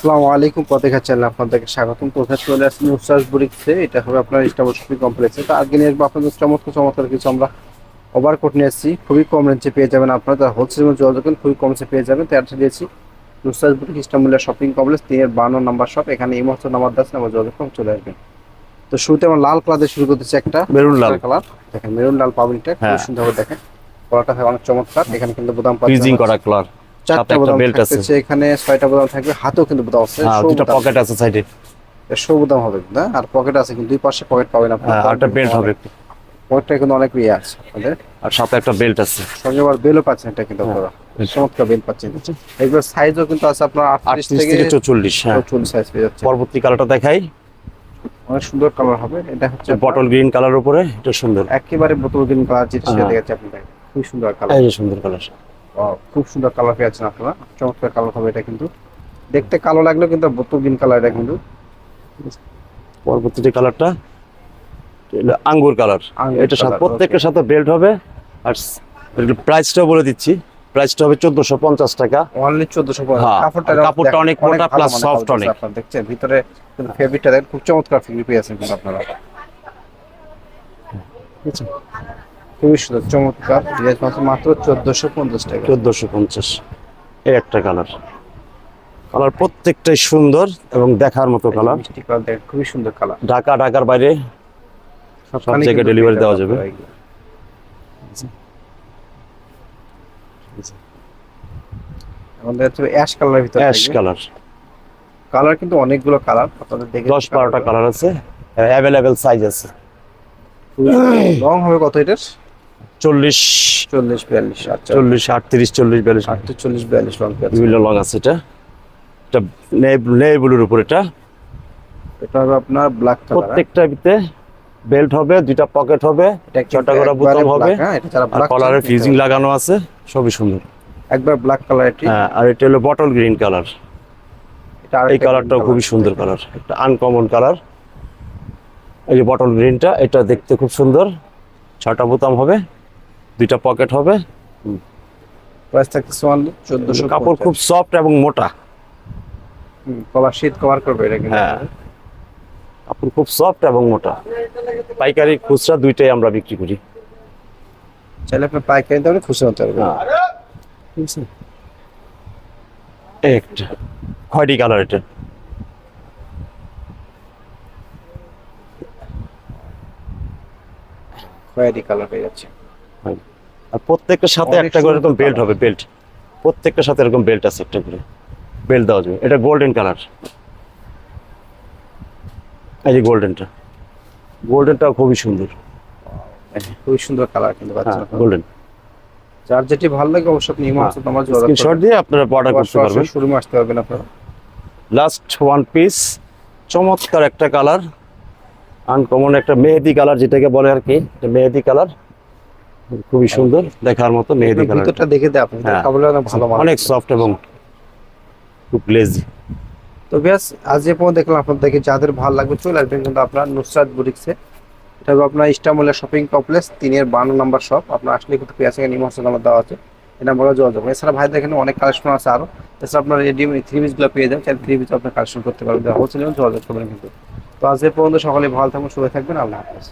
আসসালামু আলাইকুম পতেখা চ্যানেল আপনাদেরকে স্বাগতম। কোথায় চলে আসছি নুসরাজ বুরিক্সে। এটা হবে আপনার ইস্টাবল শপিং কমপ্লেক্সে তো আজকে নিয়ে আসব আপনাদের চমৎকার চমৎকার কিছু আমরা ওভারকোট নিয়ে এসেছি খুবই কম রেঞ্জে পেয়ে যাবেন আপনারা। যারা হোলসেল যোগাযোগ করেন খুবই কম রেঞ্জে পেয়ে যাবেন। তো অ্যাড্রেস দিয়েছি নুসরাজ বুরিক ইস্টামুল্লাহ শপিং কমপ্লেক্স তিনের বান্ন নাম্বার শপ এখানে এই মুহূর্তে নাম্বার দাস নাম্বার যোগাযোগ করে চলে আসবেন। তো শুরুতে আমরা লাল কালার দিয়ে শুরু করতেছি একটা মেরুন লাল। কালার দেখেন মেরুন লাল পাবেন এটা খুব হ্যাঁ। সুন্দর দেখেন। কলাটা হয় অনেক চমৎকার। এখানে কিন্তু ফ্রিজিং করা কালার চারটা বোতাম belt আছে। এখানে ছয়টা বোতাম থাকবে। হাতেও কিন্তু বোতাম আছে। হ্যাঁ দুটো পকেট আছে সাইডে শো বোতাম হবে কিন্তু হ্যাঁ? আর পকেট আছে কিন্তু। দুই পাশে পকেট পাবেন আপনি। আর একটা বেল্ট হবে। পকেটটা কিন্তু অনেক ইয়ে আছে আপনাদের। আর সাথে একটা বেল্ট আছে। সঙ্গে আবার বেলও পাচ্ছেন এটা কিন্তু হ্যাঁ। আপনারা। চমৎকার বেল পাচ্ছেন। এগুলো সাইজও কিন্তু আছে আপনার আটত্রিশ আটত্রিশ থেকে থেকে চৌচল্লিশ হ্যাঁ। চল্লিশ সাইজ পেয়ে যাচ্ছে। পরবর্তী কালারটা দেখাই। অনেক সুন্দর কালার হবে। এটা হচ্ছে বটল গ্রিন কালার উপরে এটা সুন্দর। একেবারে বোতল গ্রিন কালার যেটা সেটা হ্যাঁ। দেখাচ্ছে আপনি খুব সুন্দর কালার এই সুন্দর কালার খুব সুন্দর কালার পেয়েছেন আপনারা। চমৎকার কালার হবে এটা কিন্তু। দেখতে কালো লাগলেও কিন্তু বোতল গ্রিন কালার এটা কিন্তু। পরবর্তী যে কালারটা আঙ্গুর কালার এটা প্রত্যেকটার সাথে বেল্ট হবে। আর প্রাইসটাও বলে দিচ্ছি। প্রাইসটা হবে চোদ্দশো পঞ্চাশ টাকা। অনলি চোদ্দশো হ্যাঁ, আর কাপড়টা অনেক মোটা plus soft অনেক। আপনারা। দেখছেন ভিতরে কিন্তু ফেব্রিকটা দেখেন খুব চমৎকার ফেব্রিক পেয়েছেন কিন্তু আপনারা। বুঝছেন? খুবই সুন্দর চমৎকার। মাত্র মাত্র চোদ্দশো পঞ্চাশ টাকা। চোদ্দশো পঞ্চাশ। এই একটা কালার। কালার প্রত্যেকটাই সুন্দর এবং দেখার মতো কালার। খুবই সুন্দর কালার। ঢাকা ঢাকার বাইরে সব জায়গায় ডেলিভারি দেওয়া যাবে। আমাদের হচ্ছে অ্যাশ কালারের ভিতরে অ্যাশ কালার কালার কিন্তু অনেকগুলো কালার আপনাদের দেখে দশ বারোটা কালার আছে। অ্যাভেলেবেল সাইজ আছে। লং হবে কত এটার? চল্লিশ চল্লিশ বিয়াল্লিশ আচ্ছা। চল্লিশ আটত্রিশ চল্লিশ বিয়াল্লিশ। আটত্রিশ চল্লিশ বিয়াল্লিশ লং বিভিন্ন লং আছে এটা। এটা নেই ব্লুর উপর এটা। এটা হবে আপনার ব্ল্যাক প্রত্যেকটা ভিতরে বেল্ট হবে দুইটা পকেট হবে ছটা করে বোতাম হবে। আর কলারে ফিউজিং লাগানো আছে সবই সুন্দর। একবার ব্ল্যাক কালার এটি। হ্যাঁ আর এটা হলো বটল গ্রিন কালার এটা এই কালারটাও খুবই সুন্দর কালার একটা আনকমন কালার এই যে বটল গ্রিনটা এটা দেখতে খুব সুন্দর। ছটা বোতাম হবে দুইটা পকেট হবে। প্রাইস থাকতেছে অনলি চোদ্দশো কাপড় খুব সফট এবং মোটা। কভার শীত কভার করবে এটা হ্যাঁ। কাপড় খুব সফট এবং মোটা। পাইকারি খুচরা দুইটাই আমরা বিক্রি করি। চাইলে আপনি পাইকারি দামে খুশি হতে পারবেন। হ্যাঁ। একটা খয়েরি কালার এটা। খয়েরি কালার পেয়ে যাচ্ছে। আর প্রত্যেকটার সাথে একটা করে এরকম বেল্ট হবে বেল্ট প্রত্যেকটার সাথে এরকম বেল্ট আছে একটা করে। বেল্ট দেওয়া যাবে। এটা গোল্ডেন কালার এই যে গোল্ডেনটা গোল্ডেনটাও খুবই সুন্দর। খুবই সুন্দর কালার কিন্তু হ্যাঁ গোল্ডেন যার যেটি ভালো লাগে অবশ্যই আপনি ইমো আছে তোমার যোগাযোগ স্ক্রিনশট দিয়ে আপনারা অর্ডার করতে পারবেন। শোরুমে আসতে পারবেন আপনারা। লাস্ট ওয়ান পিস চমৎকার একটা কালার আনকমন একটা মেহেদি কালার যেটাকে বলে আর কি মেহেদি কালার। খুবই সুন্দর দেখার মতো মেহেদি কালার। ভিতরটা দেখে দেয় আপনি হ্যাঁ। ভালো। অনেক সফট এবং খুব লেজি তো ব্যাস আজ যে পর্যন্ত দেখলাম আপনাদেরকে যাদের ভালো লাগবে চলে আসবেন কিন্তু আপনার নুসরাত বুটিক্সে। এটা হবে আপনার ইস্টামলের শপিং কমপ্লেক্স তিনের বান্ন নম্বর শপ আপনার আসলে কিন্তু পেঁয়াজ থেকে নিম হাসান নাম্বার দেওয়া আছে। এই নাম্বারে যোগাযোগ। এছাড়া ভাই দেখেন অনেক কালেকশন আছে আরও এছাড়া আপনার রেডি থ্রি পিসগুলো পেয়ে যাবেন। চাইলে থ্রি পিস আপনার কালেকশন করতে পারবেন। হোলসেল যোগাযোগ করবেন কিন্তু। তো আজ পর্যন্ত সকলে ভালো থাকবেন শুভে থাকবেন আল্লাহ হাফেজ।